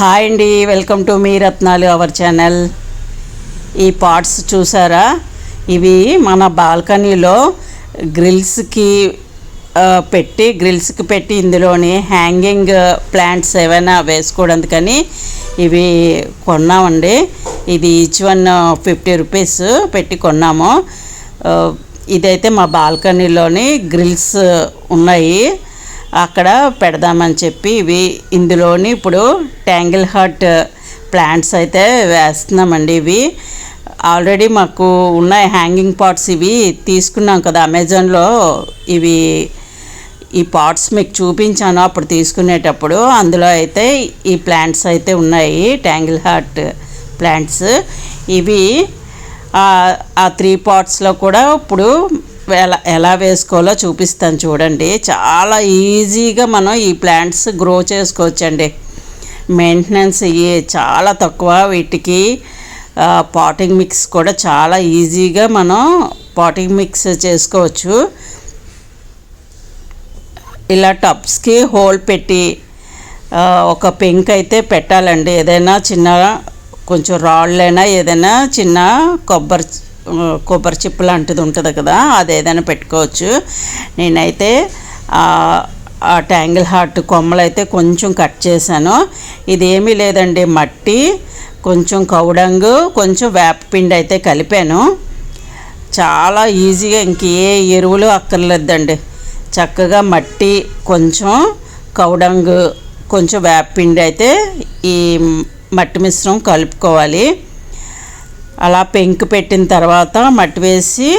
Hi అండి welcome to me రత్నాలు our channel. ఈ పాట్స్ చూసారా? ఇవి మన బాల్కనీలో గ్రిల్స్కి పెట్టి గ్రిల్స్కి పెట్టి ఇందులోని హ్యాంగింగ్ ప్లాంట్స్ ఏమైనా వేసుకోవడానికని ఇవి కొన్నామండి. ఇది ఈచ్ వన్ ఫిఫ్టీ రూపీస్ పెట్టి కొన్నాము. ఇదైతే మా బాల్కనీలోని గ్రిల్స్ ఉన్నాయి. అక్కడ పెడదామని చెప్పి ఇవి ఇందులోని ఇప్పుడు ట్యాంగిల్ హార్ట్ ప్లాంట్స్ అయితే వేస్తున్నామండి ఇవి. ఆల్రెడీ మాకు ఉన్నాయి హ్యాంగింగ్ పాట్స్ ఇవి తీసుకున్నాం కదా అమెజాన్లో. ఇవి ఈ పాట్స్ మీకు చూపించాను అప్పుడు తీసుకునేటప్పుడు. అందులో అయితే ఈ ప్లాంట్స్ అయితే ఉన్నాయి ట్యాంగిల్ హార్ట్ ప్లాంట్స్. ఇవి ఆ- ఆ త్రీ పాట్స్లో కూడా ఇప్పుడు ఎలా ఎలా వేసుకోవాలో చూపిస్తాను చూడండి. చాలా ఈజీగా మనం ఈ ప్లాంట్స్ గ్రో చేసుకోవచ్చండి. మెయింటెనెన్స్ చాలా తక్కువ. వీటికి పాటింగ్ మిక్స్ కూడా చాలా ఈజీగా మనం పాటింగ్ మిక్స్ చేసుకోవచ్చు. ఇలా టబ్స్కి హోల్ పెట్టి ఒక పెంక్ అయితే పెట్టాలండి. ఏదైనా చిన్న కొంచెం రాళ్ళైనా ఏదైనా చిన్న కొబ్బరి కొబ్బరి చిప్ప లాంటిది ఉంటుంది కదా అది ఏదైనా పెట్టుకోవచ్చు. నేనైతే ఆ, ఆ ట్యాంగిల్ హార్ట్ కొమ్మలు అయితే కొంచెం కట్ చేశాను. ఇదేమీ లేదండి మట్టి కొంచెం కౌడంగు కొంచెం వేపపిండి అయితే కలిపాను. చాలా ఈజీగా ఇంకే ఎరువులు అక్కర్లేదండి. చక్కగా మట్టి కొంచెం కౌడంగు కొంచెం వేపపిండి అయితే ఈ మట్టి మిశ్రమం కలుపుకోవాలి. అలా పెంకు పెట్టిన తర్వాత మట్టి వేసి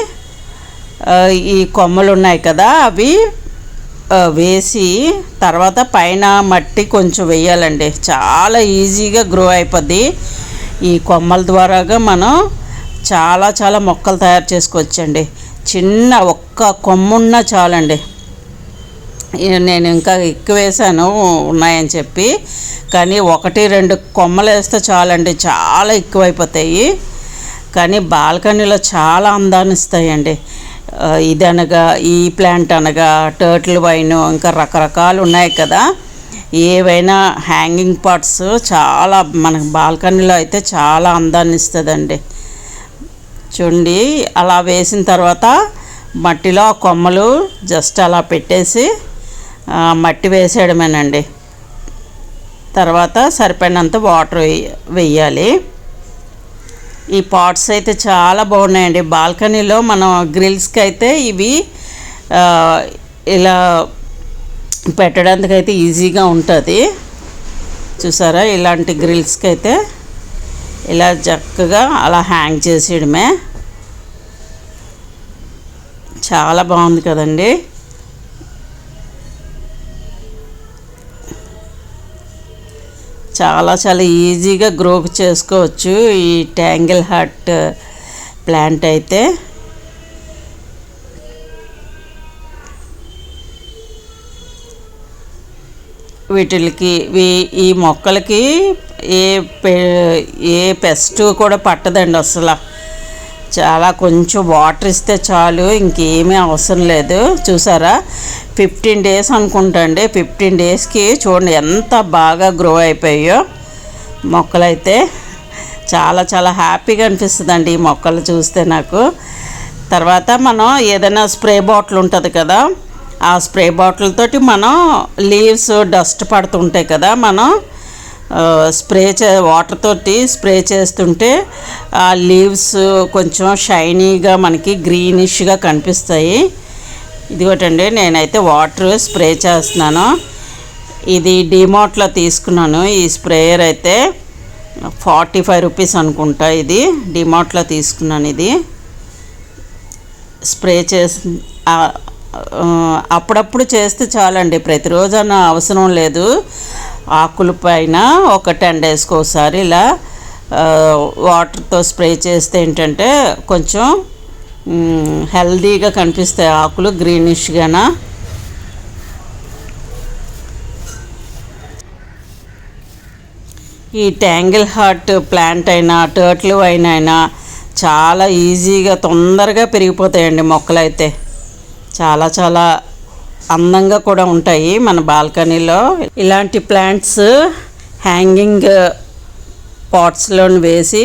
ఈ కొమ్మలు ఉన్నాయి కదా అవి వేసి తర్వాత పైన మట్టి కొంచెం వేయాలండి. చాలా ఈజీగా గ్రో అయిపోద్ది. ఈ కొమ్మల ద్వారాగా మనం చాలా చాలా మొక్కలు తయారు చేసుకోవచ్చండి. చిన్న ఒక్క కొమ్మున్న చాలండి. నేను ఇంకా ఎక్కువ వేసాను ఉన్నాయని చెప్పి. కానీ ఒకటి రెండు కొమ్మలు వేస్తే చాలండి. చాలా ఎక్కువైపోతాయి. కానీ బాల్కనీలో చాలా అందాన్ని ఇస్తాయండి. ఇది అనగా ఈ ప్లాంట్ అనగా టర్టిల్ వైన్ ఇంకా రకరకాలు ఉన్నాయి కదా. ఏవైనా హ్యాంగింగ్ పాట్స్ చాలా మనకు బాల్కనీలో అయితే చాలా అందాన్ని ఇస్తుందండి. చూడండి అలా వేసిన తర్వాత మట్టిలో కొమ్మలు జస్ట్ అలా పెట్టేసి మట్టి వేసేయడమేనండి. తర్వాత సరిపడినంత వాటర్ వేయ- వేయాలి. ఈ పాట్స్ అయితే చాలా బాగున్నాయండి. బాల్కనీలో మనం గ్రిల్స్కి అయితే ఇవి ఇలా పెట్టడానికి అయితే ఈజీగా ఉంటుంది. చూసారా? ఇలాంటి గ్రిల్స్కి అయితే ఇలా చక్కగా అలా హ్యాంగ్ చేసేయడమే. చాలా బాగుంది కదండి. చాలా చాలా ఈజీగా గ్రో చేసుకోవచ్చు ఈ ట్యాంగిల్ హార్ట్ ప్లాంట్ అయితే. వీటికి వీ- ఈ మొక్కలకి ఏ పె- ఏ పెస్ట్ కూడా పట్టదండి అసలు. చాలా కొంచెం వాటర్ ఇస్తే చాలు ఇంకేమీ అవసరం లేదు. చూసారా? ఫిఫ్టీన్ డేస్ అనుకుంటా అండి. ఫిఫ్టీన్ డేస్కి చూడండి ఎంత బాగా గ్రో అయిపోయాయో. మొక్కలైతే చాలా చాలా హ్యాపీగా అనిపిస్తుందండి ఈ మొక్కలు చూస్తే నాకు. తర్వాత మనం ఏదైనా స్ప్రే బాటిల్ ఉంటుంది కదా ఆ స్ప్రే బాటిల్ తోటి మనం లీవ్స్ డస్ట్ పడుతుంటాయి కదా మనం స్ప్రే చే వాటర్ తోటి స్ప్రే చేస్తుంటే ఆ లీవ్స్ కొంచెం షైనీగా మనకి గ్రీనిష్గా కనిపిస్తాయి. ఇదిగోటండి నేనైతే వాటర్ స్ప్రే చేస్తున్నాను. ఇది డిమార్ట్లో తీసుకున్నాను. ఈ స్ప్రేయర్ అయితే ఫార్టీ ఫైవ్ రూపీస్ అనుకుంటా ఇది. డిమార్ట్లో తీసుకున్నాను ఇది. స్ప్రే చేసి అప్పుడప్పుడు చేస్తే చాలండి. ప్రతిరోజు అన్న అవసరం లేదు. ఆకుల పైన ఒక టెన్ డేస్కి ఒకసారి ఇలా వాటర్తో స్ప్రే చేస్తే ఏంటంటే కొంచెం హెల్దీగా కనిపిస్తాయి ఆకులు గ్రీనిష్గానా ఈ ట్యాంగిల్ హార్ట్ ప్లాంట్ అయినా టర్ట్లు అయినా అయినా చాలా ఈజీగా తొందరగా పెరిగిపోతాయండి మొక్కలైతే. చాలా చాలా అందంగా కూడా ఉంటాయి మన బాల్కనీలో. ఇలాంటి ప్లాంట్స్ హ్యాంగింగ్ పాట్స్లో వేసి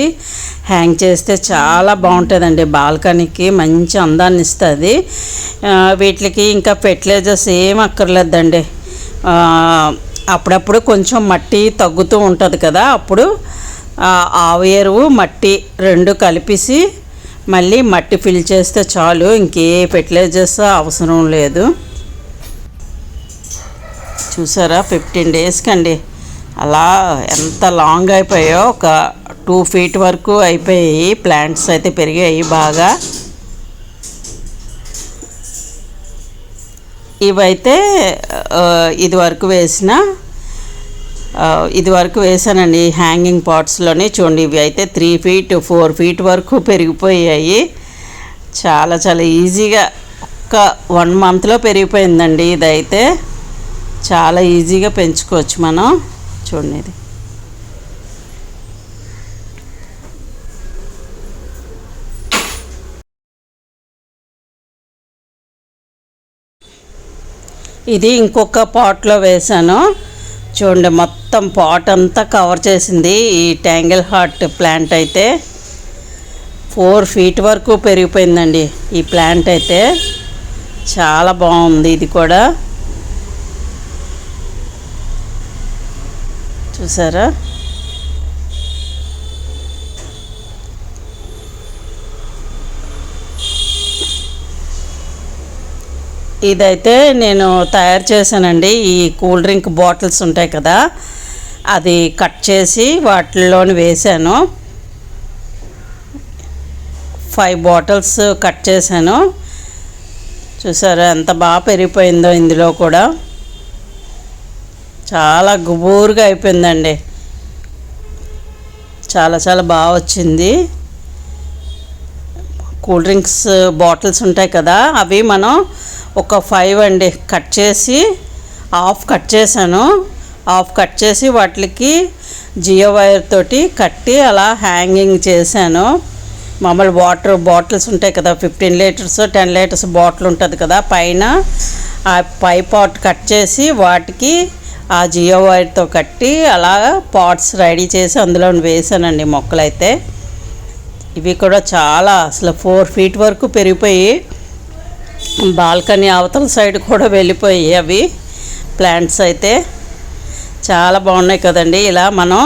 హ్యాంగ్ చేస్తే చాలా బాగుంటుందండి. బాల్కనీకి మంచి అందాన్ని ఇస్తుంది. వీటికి ఇంకా ఫెర్టిలైజర్స్ ఏం అక్కర్లేదండి. అప్పుడప్పుడు కొంచెం మట్టి తగ్గుతూ ఉంటుంది కదా అప్పుడు ఆవు ఎరువు మట్టి రెండు కలిపేసి మళ్ళీ మట్టి ఫిల్ చేస్తే చాలు ఇంకే ఫెర్టిలైజర్స్ అవసరం లేదు. చూసారా? ఫిఫ్టీన్ డేస్కి అండి అలా ఎంత లాంగ్ అయిపోయాయో ఒక టూ ఫీట్ వరకు అయిపోయాయి. ప్లాంట్స్ అయితే పెరిగాయి బాగా. ఇవైతే ఇది వరకు వేసిన ఇది వరకు వేసానండి. హ్యాంగింగ్ పాట్స్లోనే చూడండి. ఇవి అయితే త్రీ ఫీట్ ఫోర్ ఫీట్ వరకు పెరిగిపోయాయి. చాలా చాలా ఈజీగా ఒక్క వన్ మంత్లో పెరిగిపోయిందండి ఇదైతే. చాలా ఈజీగా పెంచుకోవచ్చు మనం. చూడండి ఇది. ఇది ఇంకొక పాట్లో వేసాను చూడండి మొత్తం పాట్ అంతా కవర్ చేసింది ఈ ట్యాంగిల్ హార్ట్ ప్లాంట్ అయితే. ఫోర్ ఫీట్ వరకు పెరిగిపోయిందండి ఈ ప్లాంట్ అయితే. చాలా బాగుంది ఇది కూడా. చూసారా? ఇదైతే నేను తయారు చేశానండి. ఈ కూల్ డ్రింక్ బాటిల్స్ ఉంటాయి కదా అది కట్ చేసి వాటిల్లోని వేశాను. ఫైవ్ బాటిల్స్ కట్ చేశాను. చూసారా ఎంత బాగా పెరిగిపోయిందో ఇందులో కూడా. చాలా గుబూరుగా అయిపోయిందండి. చాలా చాలా బాగా వచ్చింది. కూల్ డ్రింక్స్ బాటిల్స్ ఉంటాయి కదా అవి మనం ఒక ఫైవ్ అండి కట్ చేసి హాఫ్ కట్ చేశాను. హాఫ్ కట్ చేసి వాటికి జియో వైర్ తోటి కట్టి అలా హ్యాంగింగ్ చేశాను. మామూలు వాటర్ బాటిల్స్ ఉంటాయి కదా fifteen litres ten litres bottle ఉంటుంది కదా పైన ఆ పై పాట్ కట్ చేసి వాటికి ఆ జియో వైర్తో కట్టి అలా పాట్స్ రెడీ చేసి అందులో వేసానండి మొక్కలైతే. ఇవి కూడా చాలా అసలు ఫోర్ ఫీట్ వరకు పెరిగిపోయి బాల్కనీ అవతల సైడ్ కూడా వెళ్ళిపోయాయి అవి. ప్లాంట్స్ అయితే చాలా బాగున్నాయి కదండి. ఇలా మనం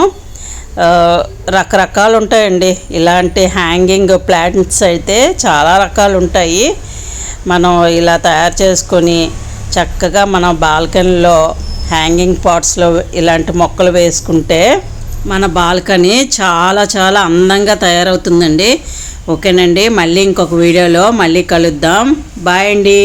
రకరకాలు ఉంటాయండి. ఇలాంటి హ్యాంగింగ్ ప్లాంట్స్ అయితే చాలా రకాలు ఉంటాయి. మనం ఇలా తయారు చేసుకొని చక్కగా మన బాల్కనీలో హ్యాంగింగ్ పాట్స్లో ఇలాంటి మొక్కలు వేసుకుంటే మన బాల్కనీ చాలా చాలా అందంగా తయారవుతుందండి. ఓకేనండి మళ్ళీ ఇంకొక వీడియోలో మళ్ళీ కలుద్దాం. బాయ్ అండి.